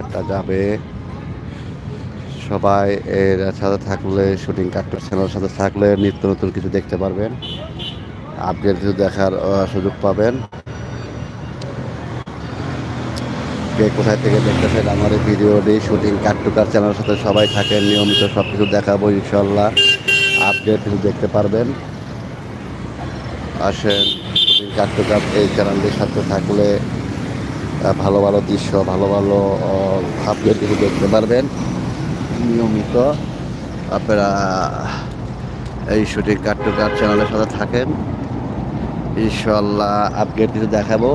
একটা যাবে। সবাই এর সাথে থাকলে শুটিং কাট্টর চ্যানেলের সাথে থাকলে নিত্য নতুন কিছু দেখতে পারবেন। আপডেট কিছু দেখার সুযোগ পাবেন। কে কোথায় থেকে দেখতেছেন আমার এই ভিডিওটি শুটিং কাট্টুকার চ্যানেলের সাথে সবাই থাকেন, নিয়মিত সব কিছু দেখাবো ইনশাল্লাহ আপডেট কিছু দেখতে পারবেন। আসেন শুটিং কাট্টুকার এই চ্যানেলটির সাথে থাকলে ভালো ভালো দৃশ্য, ভালো ভালো আপডেট কিছু দেখতে পারবেন। নিয়মিত আপনারা এই শুটিং কাট্টুকার চ্যানেলের সাথে থাকেন। ইনশাল্লাহ আপডেট কিছু দেখাবো।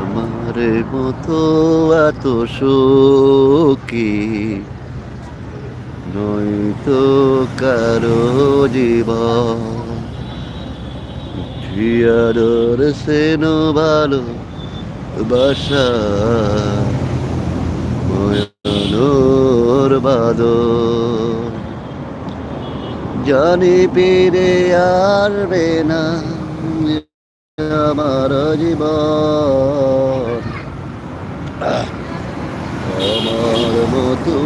আমার মতো এত সুখী, নয়তো কারও জীবন জিয়ার সেন ভালো বাসা ময়নোর বাদর জানি পেরে আরবে না আমার জীবন আমার মতো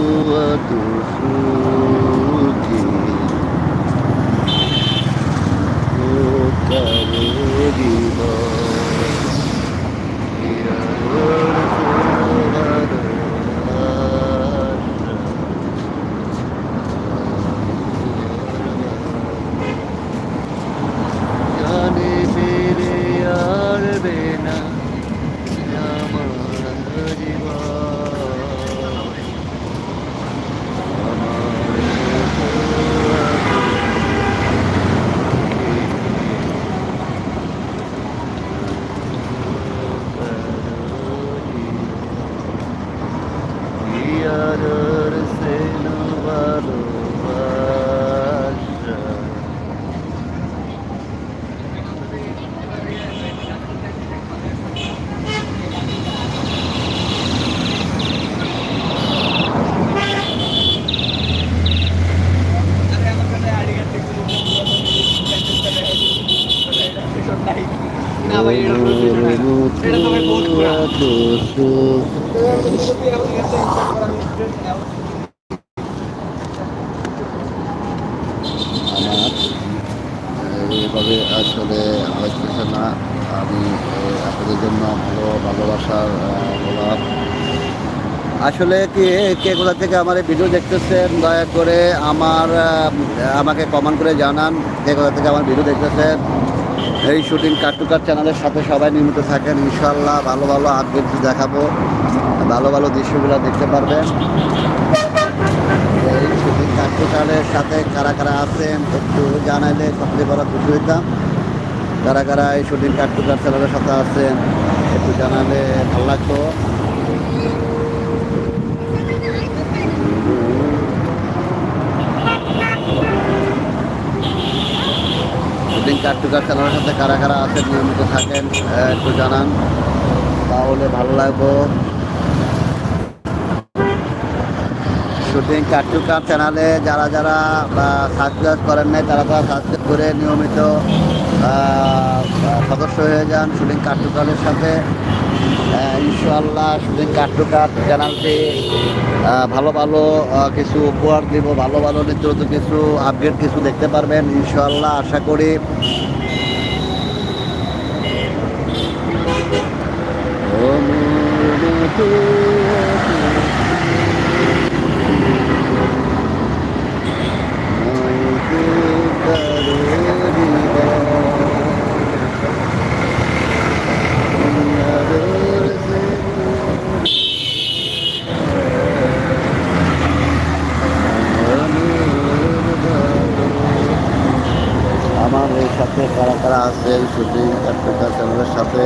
এত সুখী কারও জানে মেরে আরবে না আমার জীবন ইয়ার সেন ভালোবাসা না ভাই এটা কোনো কিছু নাই। এটা তো ভাই বহুত পুরা। আমার আসলে হচ্ছে না। আমি আপনাদের জন্য ভালো ভালোবাসার গোলাপ আসলে কি, কে কোথা থেকে আমার এই ভিডিও দেখতেছেন, দয়া করে আমার আমাকে কমেন্ট করে জানান কে কোথা থেকে আমার ভিডিও দেখতেছেন। এই শুটিং কাট্টুকার চ্যানেলের সাথে সবাই নিয়মিত থাকেন ইনশাল্লাহ ভালো ভালো আপডেট দেখাবো, ভালো ভালো দৃশ্যগুলো দেখতে পারবেন। কাট্টুকারের সাথে কারা কারা আছেন একটু জানাইলে সবচেয়ে বড় খুশি হইতাম কারা কারা এই শুটিং কাট্টুকার চ্যানেলের সাথে আছেন একটু জানালে ভালো লাগতো। শুটিং কাট্টুকার চ্যানেলের সাথে কারা কারা আছেন, নিয়মিত থাকেন একটু জানান। তাহলে ভালো লাগবো। শুটিং কাট্টুকার চ্যানেলে যারা যারা সাবস্ক্রাইব করেন নাই তারা তারা সাবস্ক্রাইব করে নিয়মিত সদস্য হয়ে যান শুটিং কাট্টুকারের সাথে। আহ, ইনশাআল্লাহ শুটিং কাট্টুকার চ্যানেলটি ভালো ভালো কিছু উপহার দিব ভালো ভালো নিত্য কিছু আপডেট কিছু দেখতে পারবেন ইনশাআল্লাহ আশা করি। আমার সাথে কারা কারা আছে এই শুটিং কাট্টুকার চ্যানেলের সাথে?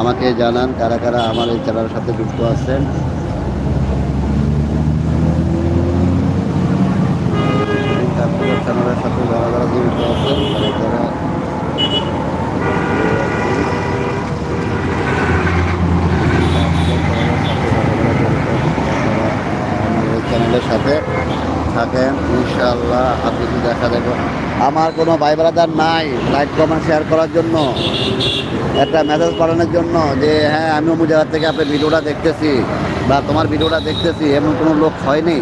আমাকে জানান কারা কারা আমার এই চ্যানেলের সাথে যুক্ত আছেন। চ্যানেলের সাথে যারা যারা জড়িত আছেন তারা চ্যানেলের সাথে। থাকেন, ইনশাআল্লাহ আপনি দেখা দেখো আমার কোনো ভাই ব্রাদার নাই লাইক কমেন্ট শেয়ার করার জন্য, একটা মেসেজ পাঠানোর জন্য যে হ্যাঁ আমি অমুক জায়গা থেকে আপনার ভিডিওটা দেখতেছি বা তোমার ভিডিওটা দেখতেছি, এমন কোনো লোক হয়নি?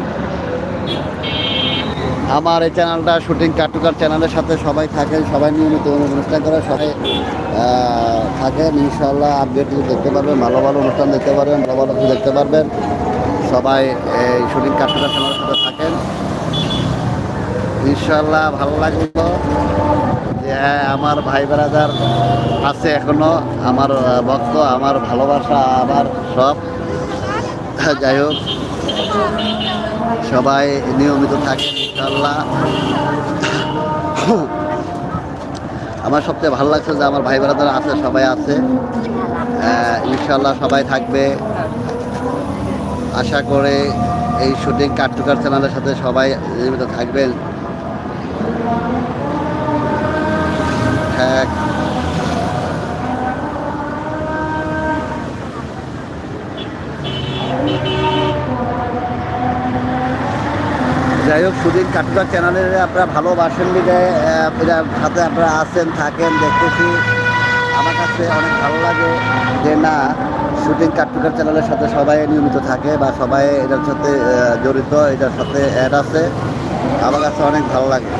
আমার এই চ্যানেলটা শুটিং কাটুকার চ্যানেলের সাথে সবাই থাকেন, সবাই নিয়মিত অনুষ্ঠান করে, সবাই থাকেন ইনশাল্লাহ আপডেট দেখতে পারবেন, ভালো ভালো অনুষ্ঠান দেখতে পারবেন, ভালো ভালো দেখতে পারবেন। সবাই এই শুটিং কাটুকার চ্যানেলের সাথে থাকেন। ইনশাল্লাহ ভালো লাগল যে হ্যাঁ আমার ভাই বেড়াদার আছে এখনও, আমার ভক্ত, আমার ভালোবাসা, আমার সব। যাই হোক, সবাই নিয়মিত থাকে ইনশাল্লাহ আমার সবচেয়ে ভালো লাগছে যে আমার ভাই বেড়াদার আছে, সবাই আছে। ইনশাল্লাহ সবাই থাকবে। আশা করে এই শুটিং কার্টুকার চ্যানেলের সাথে সবাই নিয়মিত থাকবেন। হ্যাঁ। যাই হোক সুদিন কাটুকার চ্যানেলে আপনারা ভালোবাসেন সাথে আপনারা আছেন, থাকেন, দেখতেছি। আমার কাছে অনেক ভালো লাগে যে না শুটিং কাটুকার চ্যানেলের সাথে সবাই নিয়মিত থাকে বা সবাই এটার সাথে জড়িত এটার সাথে অ্যাড আছে। আমার কাছে অনেক ভালো লাগে।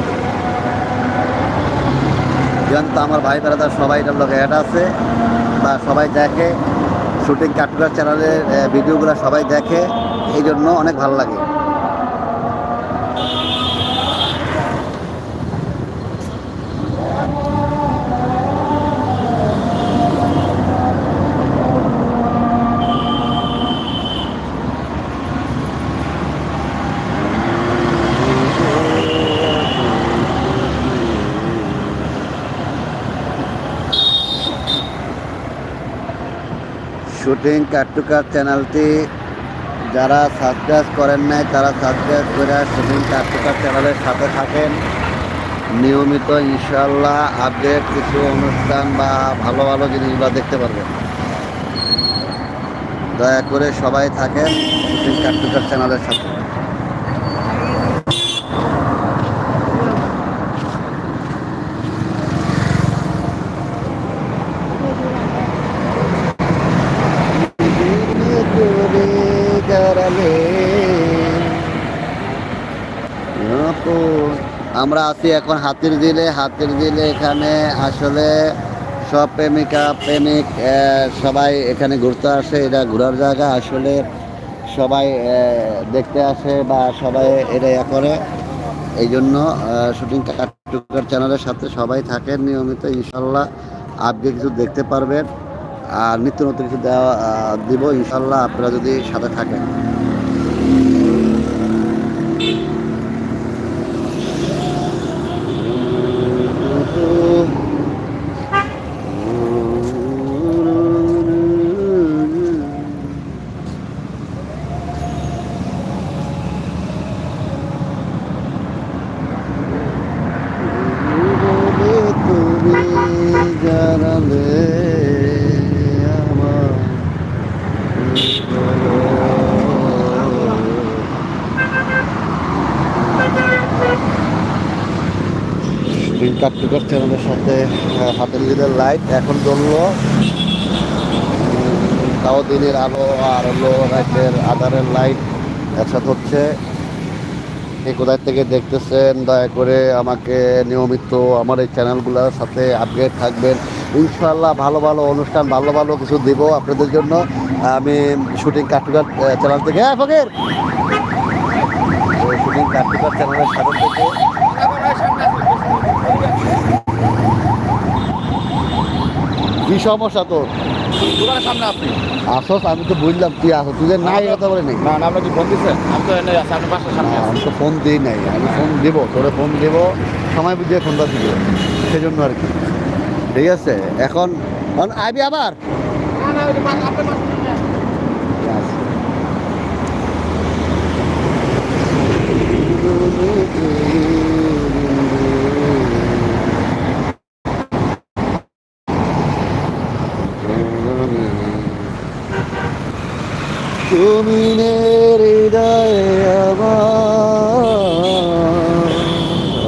যেহেতু আমার ভাই বেড়াদার সবাই এটার লোক অ্যাড আছে। বা সবাই দেখে। শুটিং কার্টুকার চ্যানেলের ভিডিওগুলো সবাই দেখে। এই জন্য অনেক ভালো লাগে। শুটিং কাটুকার চ্যানেলটি যারা সাবস্ক্রাইব করেন নাই, তারা সাবস্ক্রাইব করে শুটিং কাটুকার চ্যানেলের সাথে থাকেন। নিয়মিত ইনশাল্লাহ আপডেট কিছু অনুষ্ঠান বা ভালো ভালো জিনিসগুলো দেখতে পারবেন। দয়া করে সবাই থাকেন শুটিং কাটুকার চ্যানেলের সাথে করে গড়ালে আপন। আমরা আছি এখন হাতির দিলে হাতির দিলে এখানে আসলে সব প্রেমিকা, প্রেমিক সবাই এখানে ঘুরতে আসে। এটা ঘোরার জায়গা। আসলে সবাই দেখতে আসে বা সবাই এটা ইয়া করে। এই জন্য শুটিং কাটুকার চ্যানেলের সাথে সবাই থাকেন নিয়মিত, ইনশাল্লাহ। আপনি কিছু দেখতে পারবেন। আর নিত্য নতুন কিছু দেওয়া দিব, ইনশাল্লাহ। আপনারা যদি সাথে থাকেন তুমি জানালে আমার কাটতে আমাদের সাথে হাতের নিজেদের লাইট এখন জ্বললো। তাও দিনের আলো আর হলো রাতের আধারের লাইট একসাথে হচ্ছে। কে কোথায় থেকে দেখতেছেন, দয়া করে আমাকে নিয়মিত আমার এই চ্যানেলগুলোর সাথে আপডেট থাকবেন। ইনশাল্লাহ ভালো ভালো অনুষ্ঠান, ভালো ভালো কিছু দিব আপনাদের জন্য। আমি শুটিং কাটুকার চ্যানেল থেকে। হ্যাঁ ফকির? শুটিং কাটুকার চ্যানেলের সাথে থেকে কি সমস্যা তোর? দোকানের সামনে আপনি? আসস আমি তো বুঝলাম তুই আসো তুই যে নাই কথা বলে নেই। না না আমরা কি ফোন দিচ্ছেন? আমি তো এনে আছি আপনি বাসার সামনে আমি তো ফোন দিই নাই আমি ফোন দেবো তোরে ফোন দেবো সময় বুঝিয়ে ফোনটা দিব সেজন্য আর কি। ঠিক আছে এখন এখন আবি আবার? তুমি হৃদয়ে আমার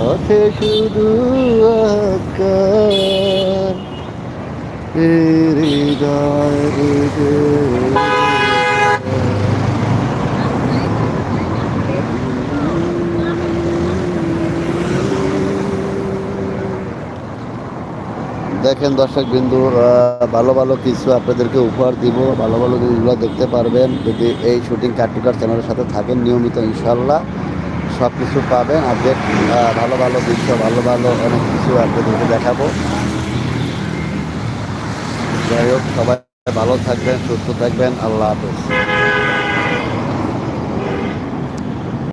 আছে শুধু হৃদয় দেখেন দর্শক বিন্দু ভালো ভালো কিছু আপনাদেরকে উপহার দিব, ভালো ভালো জিনিসগুলো দেখতে পারবেন। যদি এই শুটিং কার্টুকার চ্যানেলের সাথে থাকেন, নিয়মিত ইনশাল্লাহ সব কিছু পাবেন। আপডেট ভালো ভালো দৃশ্য, ভালো ভালো অনেক কিছু আপনাদেরকে দেখাবো। যাই হোক, সবাই ভালো থাকবেন, সুস্থ থাকবেন। আল্লাহ হাফেজ।